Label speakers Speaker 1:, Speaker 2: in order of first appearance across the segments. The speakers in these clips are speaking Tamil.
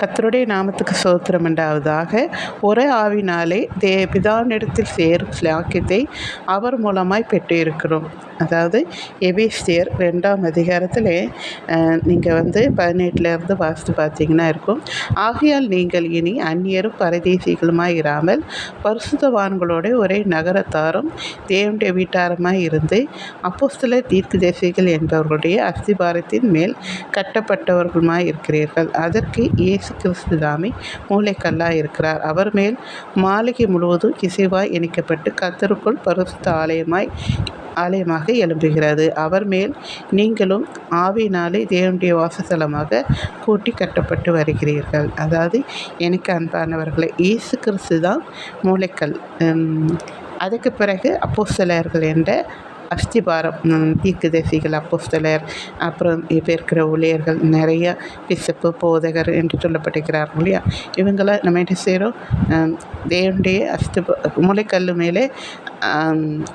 Speaker 1: கத்தருடைய நாமத்துக்கு சோத்திரம் உண்டாவதாக. ஒரே ஆவினாலே தே பிதாவினிடத்தில் சேரும் ஸ்லாக்கியத்தை அவர் மூலமாய் பெற்றிருக்கிறோம். அதாவது எபேசியர் ரெண்டாம் அதிகாரத்தில் நீங்கள் வந்து பதினெட்டுலேருந்து வாசித்து பார்த்தீங்கன்னா இருக்கும். ஆகையால் நீங்கள் இனி அந்நியரும் பரதேசிகளுமாய் இராமல் பரிசுத்தவான்களோட ஒரே நகரத்தாரும் தேவனுடைய வீட்டாரமாக இருந்து அப்போஸ்தல தீர்க்கதரிசிகள் என்பவர்களுடைய அஸ்திபாரத்தின் மேல் கட்டப்பட்டவர்களுமாய் இருக்கிறீர்கள். அதற்கு இயேசு கிறிஸ்து தாமே மூளைக்கல்லாக இருக்கிறார். அவர் மேல் மாளிகை முழுவதும் இசைவாய் இணைக்கப்பட்டு கத்தருக்குள் பரிசுத்த ஆலயமாய் ஆலயமாக எழும்புகிறது. அவர் மேல் நீங்களும் ஆவினாலே தேவனுடைய வாசஸ்தலமாக கூட்டி கட்டப்பட்டு வருகிறீர்கள். அதாவது எனக்கு அன்பானவர்களை இயேசு கிறிஸ்து தான் மூளைக்கல். அதுக்கு பிறகு அப்போஸ்தலர்கள் என்ற அஸ்திபாரம் தீக்கு தேசிகள் அப்போஸ்தலர் அப்புறம் இப்போ இருக்கிற ஊழியர்கள் நிறைய பிசப்பு போதகர் என்று சொல்லப்பட்டிருக்கிறார்கள் இல்லையா? இவங்களை நம்ம என்ன செய்கிறோம் தேவனுடைய அஸ்திப மூளைக்கல் மேலே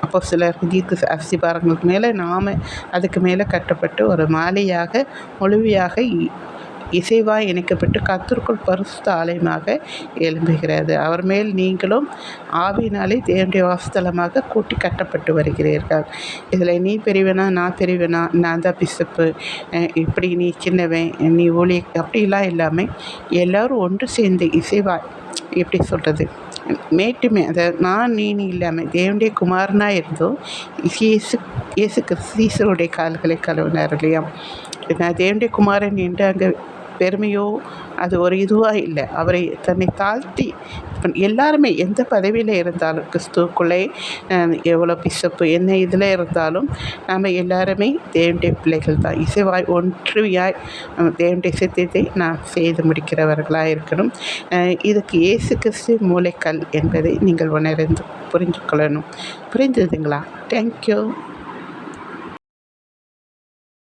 Speaker 1: அப்போ சிலர் தீர்க்க அஸ்திபாரங்களுக்கு மேலே நாம் அதுக்கு மேலே கட்டப்பட்டு ஒரு மாலையாக முழுமையாக இசைவாய் இணைக்கப்பட்டு கத்திற்குள் பரிசுத்த ஆலயமாக எழும்புகிறது. அவர் மேல் நீங்களும் ஆவியினாலே தேவனுடைய வாசத்தலமாக கூட்டி கட்டப்பட்டு வருகிறீர்கள். இதில் நீ பெரியவனா நான் பெரியவனா நான் தான் பிசப்பு. இப்படி நீ சின்னவன் நீ ஊழிய அப்படிலாம் இல்லாமல் எல்லோரும் ஒன்று சேர்ந்து இசைவாய் எப்படி சொல்கிறது மேட்டுமே அதாவது நான் நீனு இல்லாமல் தேவனுடைய குமாரனாக இருந்தோம் இயேசு இயேசு கிறிஸ்தீசருடைய கால்களை கழுவினார் இல்லையா? நான் தேவனுடைய குமாரன் என்று அங்கே பெருமையோ அது ஒரு இதுவாக இல்லை. அவரை தன்னை தாழ்த்தி எல்லாருமே எந்த பதவியில் இருந்தாலும் கிறிஸ்துவுக்குள்ளே எவ்வளோ பிசப்பு என்ன இதில் இருந்தாலும் நம்ம எல்லாருமே தேவனுடைய பிள்ளைகள் தான். இசைவாய் ஒன்றியாய் தேவண்டிய தேவனுடைய சித்தத்தை நாம் செய்து முடிக்கிறவர்களாக இருக்கணும். இதுக்கு இயேசு கிறிஸ்து மூளைக்கல் என்பதை நீங்கள் உணர்ந்து புரிந்து கொள்ளணும். புரிஞ்சுதுங்களா தேங்க்யூ